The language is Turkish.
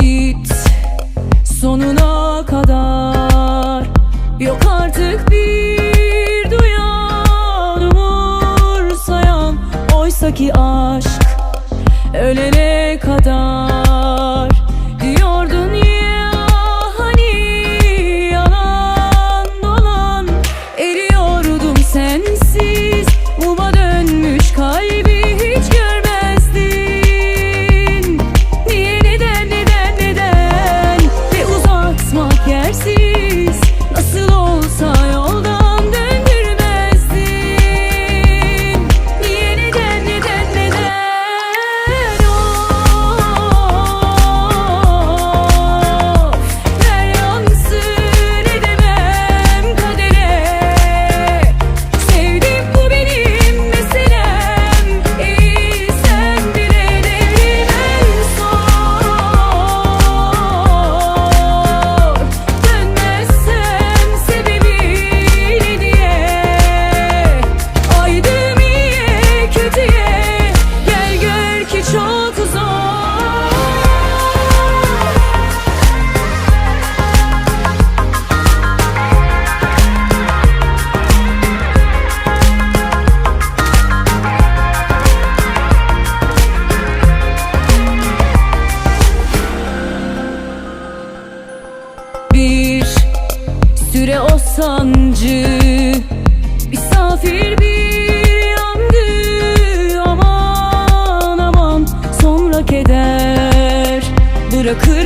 Git sonuna kadar. Yok artık bir duyan umursayan Oysa ki aşk. Ölene sancı. Misafir bir yangı Aman aman sonra keder. Bırakır